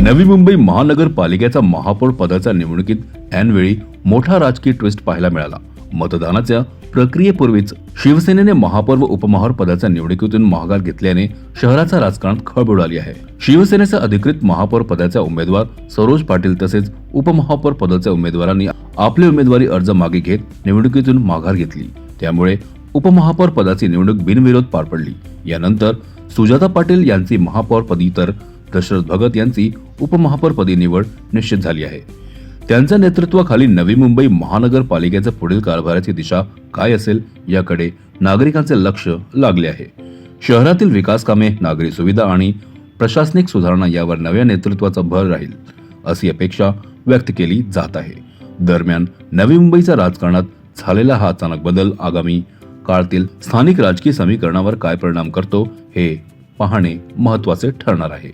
नवी मुंबई महानगरपालिकेचा महापौर पदाच्या निवडणुकीत ऐनवेळी मोठा राजकीय ट्विस्ट पाहायला मिळाला. मतदानाच्या प्रक्रियेपूर्वीच शिवसेनेने महापौर व उपमहापौर पदाच्या निवडणुकीतून माघार घेतल्याने शहराच्या राजकारणात खळबळ उडाली आहे. शिवसेनेचा अधिकृत महापौर पदाचा उमेदवार सरोज पाटील तसेच उपमहापौर पदाच्या उमेदवारांनी आपले उमेदवारी अर्ज मागे घेत निवडणुकीतून माघार घेतली. त्यामुळे उपमहापौर पदाची निवडणूक बिनविरोध पार पडली. यानंतर सुजाता पाटील यांची महापौर पदी तर दशरथ भगत यांची उपमहापौरपदी निवड निश्चित झाली आहे. त्यांच्या नेतृत्वाखाली नवी मुंबई महानगरपालिकेच्या पुढील कारभाराची दिशा काय असेल याकडे नागरिकांचे लक्ष लागले आहे. शहरातील विकास कामे नागरी सुविधा आणि प्रशासनिक सुधारणा यावर नव्या नेतृत्वाचा भर राहील अशी अपेक्षा व्यक्त केली जात आहे. दरम्यान नवी मुंबईच्या राजकारणात झालेला हा अचानक बदल आगामी काळातील स्थानिक राजकीय समीकरणावर काय परिणाम करतो हे पाहणे महत्त्वाचे ठरणार आहे.